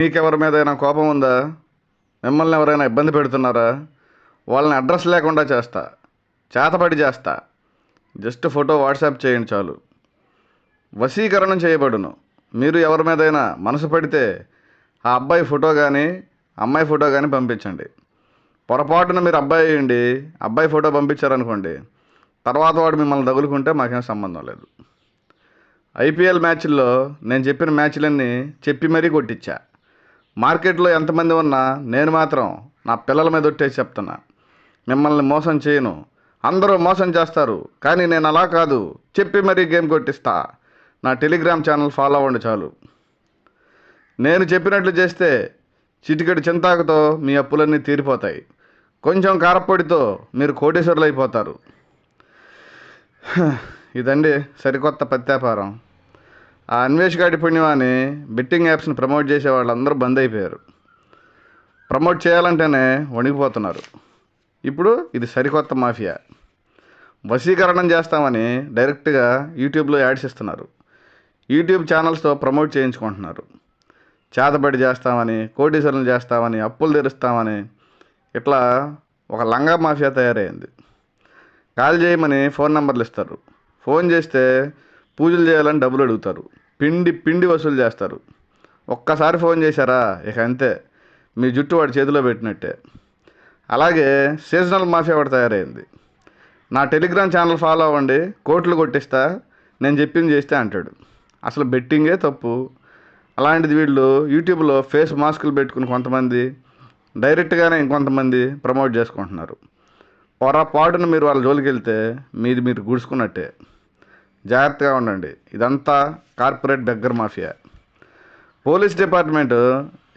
మీకెవరి మీదైనా కోపం ఉందా? మిమ్మల్ని ఎవరైనా ఇబ్బంది పెడుతున్నారా? వాళ్ళని అడ్రస్ లేకుండా చేస్తా. చేతపడి చేస్తా. జస్ట్ ఫోటో వాట్సాప్ చేయండి చాలు. వశీకరణం చేయబడును. మీరు ఎవరి మీదైనా మనసు పడితే ఆ అబ్బాయి ఫోటో కానీ అమ్మాయి ఫోటో కానీ పంపించండి. పొరపాటున మీరు అబ్బాయి అయ్యండి అబ్బాయి ఫోటో పంపించారనుకోండి తర్వాత వాడు మిమ్మల్ని తగులుకుంటే మాకేం సంబంధం లేదు. ఐపీఎల్ మ్యాచ్ల్లో నేను చెప్పిన మ్యాచ్లన్నీ చెప్పి మరీ కొట్టించా. మార్కెట్లో ఎంతమంది ఉన్నా నేను మాత్రం నా పిల్లల మీద ఒట్టేసి చెప్తున్నా. మిమ్మల్ని మోసం చేయను. అందరూ మోసం చేస్తారు. కానీ నేను అలా కాదు. చెప్పి మరీ గేమ్ కొట్టిస్తా. నా టెలిగ్రామ్ ఛానల్ ఫాలో అవ్వండి చాలు. నేను చెప్పినట్లు చేస్తే చిటికెడు చింతాకుతో మీ అప్పులన్నీ తీరిపోతాయి. కొంచెం కారపొడితో మీరు కోటేశ్వరులు అయిపోతారు ఇదండి సరికొత్త ప్రత్యాపారం. ఆ అన్వేష్ గాడి పుణ్యమాని బెట్టింగ్ యాప్స్ని ప్రమోట్ చేసే వాళ్ళందరూ బంద్ అయిపోయారు. ప్రమోట్ చేయాలంటేనే వణిగిపోతున్నారు. ఇప్పుడు ఇది సరికొత్త మాఫియా. వశీకరణం చేస్తామని డైరెక్ట్గా యూట్యూబ్లో యాడ్స్ ఇస్తున్నారు. యూట్యూబ్ ఛానల్స్తో ప్రమోట్ చేయించుకుంటున్నారు. చేతబడి చేస్తామని కోటీశ్వరులు చేస్తామని అప్పులు తెరుస్తామని ఇట్లా ఒక లంగా మాఫియా తయారైంది. కాల్ చేయమని ఫోన్ నెంబర్లు ఇస్తారు. ఫోన్ చేస్తే పూజలు చేయాలని డబ్బులు అడుగుతారు. పిండి పిండి వసూలు చేస్తారు. ఒక్కసారి ఫోన్ చేశారా? ఇక అంతే. మీ జుట్టు వాడి చేతిలో పెట్టినట్టే. అలాగే సీజనల్ మాఫియా వాడు తయారైంది. నా టెలిగ్రామ్ ఛానల్ ఫాలో అవ్వండి. కోట్లు కొట్టిస్తా. నేను చెప్పింది చేస్తే అంటాడు. అసలు బెట్టింగే తప్పు. అలాంటిది వీళ్ళు యూట్యూబ్లో ఫేస్ మాస్కులు పెట్టుకుని కొంతమంది డైరెక్ట్గానే ఇంకొంతమంది ప్రమోట్ చేసుకుంటున్నారు. పొరపాటున మీరు వాళ్ళ జోలికి వెళ్తే మీది మీరు గుడుచుకున్నట్టే. జాగ్రత్తగా ఉండండి. ఇదంతా corporate beggar mafia. Police department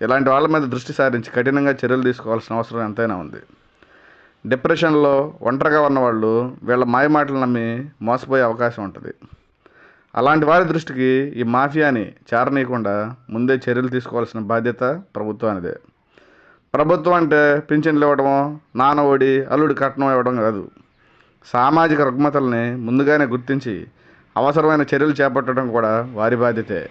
ఇలాంటి వాళ్ళ మీద దృష్టి సారించి కఠినంగా చర్యలు తీసుకోవాల్సిన అవసరం ఎంతైనా ఉంది. డిప్రెషన్లో ఒంటరిగా ఉన్నవాళ్ళు వీళ్ళ మాయమాటలు నమ్మి మోసపోయే అవకాశం ఉంటుంది. అలాంటి వారి దృష్టికి ఈ మాఫియాని చేరనీయకుండా ముందే చర్యలు తీసుకోవాల్సిన బాధ్యత ప్రభుత్వానిదే. ప్రభుత్వం అంటే పింఛన్లు ఇవ్వడమో నాన్న ఓడి అల్లుడి కట్నం ఇవ్వడం కాదు. సామాజిక రుగ్మతల్ని ముందుగానే గుర్తించి అవసరమైన చర్యలు చేపట్టడం కూడా వారి బాధ్యతే.